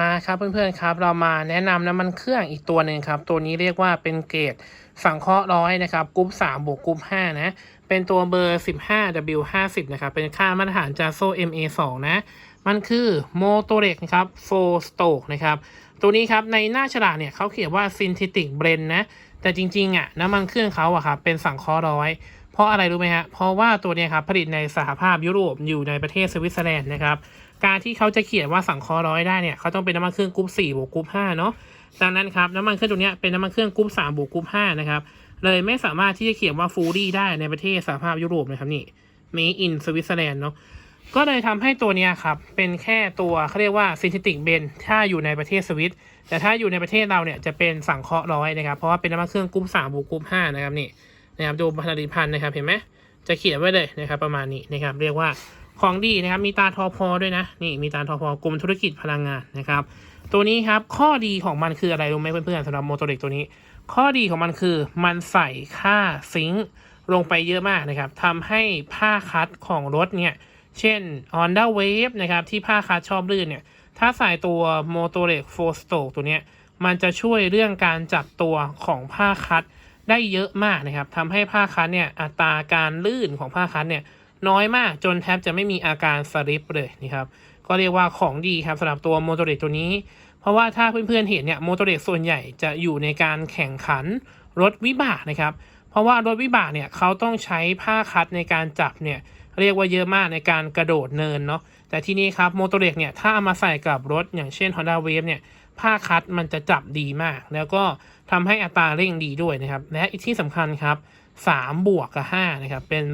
มาครับเพื่อนๆครับ เรามาแนะนำน้ำมันเครื่องอีกตัวหนึ่งครับ ตัวนี้เรียกว่าเป็นเกรดสังเคราะห์ร้อยนะครับกรุ๊ป3บวกกรุ๊ป5นะ เป็นตัวเบอร์ 15W50 นะครับ เป็นค่ามาตรฐานจาโซ MA2 นะ มันคือโมโตเ e กนะครับโฟสโตกนะครับ ตัวนี้ครับในหน้าฉลากเนี่ยเขาเขียนว่า synthetic blend นะ แต่จริงๆอะน้ำมันเครื่องเขาอะครับเป็นสังเคราะห์ร้อย เพราะอะไรรู้ไหมฮะ เพราะว่าตัวเนี้ยครับผลิตในสหภาพยุโรปอยู่ในประเทศสวิตเซอร์แลนด์นะครับ การที่เขาจะเขียนว่าสังเคราะห์ร้อยได้เนี่ยเขาต้องเป็นน้ำมันเครื่องกรุ๊ป4บวกกรุ๊ป5เนาะ ดังนั้นครับน้ำมันเครื่องตัวเนี้ยเป็นน้ำมันเครื่องกรุ๊ป3บวกกรุ๊ป5นะครับ เลยไม่สามารถที่จะเขียนว่าฟูรี่ได้ในประเทศสหภาพยุโรปนะครับนี่ made in สวิตเซอร์แลนด์เนาะ ก็เลยทำให้ตัวเนี้ยครับเป็นแค่ตัวเขาเรียกว่า synthetic blend ถ้าอยู่ในประเทศสวิต แต่ถ้าอยู่ในประเทศเราเนี่ยจะเป็นสังเคราะห์ร้อยนะครับ เพราะว่าเป็นน้ำมันเครื่องกรุ๊ป3บวกกรุ๊ป5นะครับนี่ นะครับดูผลิตภัณฑ์นะครับเห็นไหมจะเขียนไว้เลยนะครับประมาณนี้นะครับเรียกว่าของดีนะครับมีตาทอพอด้วยนะนี่มีตาทอพอกรมธุรกิจพลังงานนะครับตัวนี้ครับข้อดีของมันคืออะไรรู้ไหมเพื่อนๆสำหรับโมโตเด็กตัวนี้ ข้อดีของมันคือมันใส่ค่าซิงค์ลงไปเยอะมากนะครับทำให้ผ้าคัดของรถเนี่ยเช่น Honda Wave นะครับที่ผ้าคัดชอบลื่นเนี่ยถ้าใส่ตัวโมโตเ e กโฟสโตกตัวเนี้ยมันจะช่วยเรื่องการจับตัวของผ้าคัด ได้เยอะมากนะครับทำให้ผ้าคัดเนี่ยอัตราการลื่นของผ้าคัดเนี่ยน้อยมากจนแทบจะไม่มีอาการสลิปเลยนะครับก็เรียกว่าของดีครับสำหรับตัวโมโตเรตตัวนี้ เพราะว่าถ้าเพื่อนๆเห็นเนี่ยโมโตเรตส่วนใหญ่จะอยู่ในการแข่งขันรถวิบากนะครับ เพราะว่ารถวิบากเนี่ยเขาต้องใช้ผ้าคัดในการจับเนี่ย เรียกว่าเยอะมากในการกระโดดเนินเนาะแต่ที่นี่ครับโมโตเรกเนี่ยถ้าเอามาใส่กับรถอย่างเช่น Honda Wave เนี่ยผ้าคัดมันจะจับดีมาก แล้วก็ทำให้อัตราเร่งดีด้วยนะครับ และอีกที่สำคัญครับ 3 บวกกับ 5 นะครับ เป็น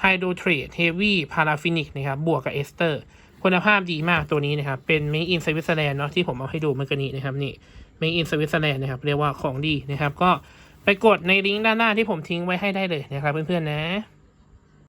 ไฮโดรเทรดเฮฟวี่พาราฟินิกนะครับ บวกกับเอสเตอร์ คุณภาพดีมากตัวนี้นะครับ เป็นเมอินสวิตเซอร์แลนด์เนาะที่ผมเอาให้ดูเมื่อกี้นี้นะครับ นี่เมอินสวิตเซอร์แลนด์นะครับ เรียกว่าของดีนะครับ ก็ไปกดในลิงก์ด้านหน้าที่ผมทิ้งไว้ให้ได้เลยนะครับเพื่อนๆนะ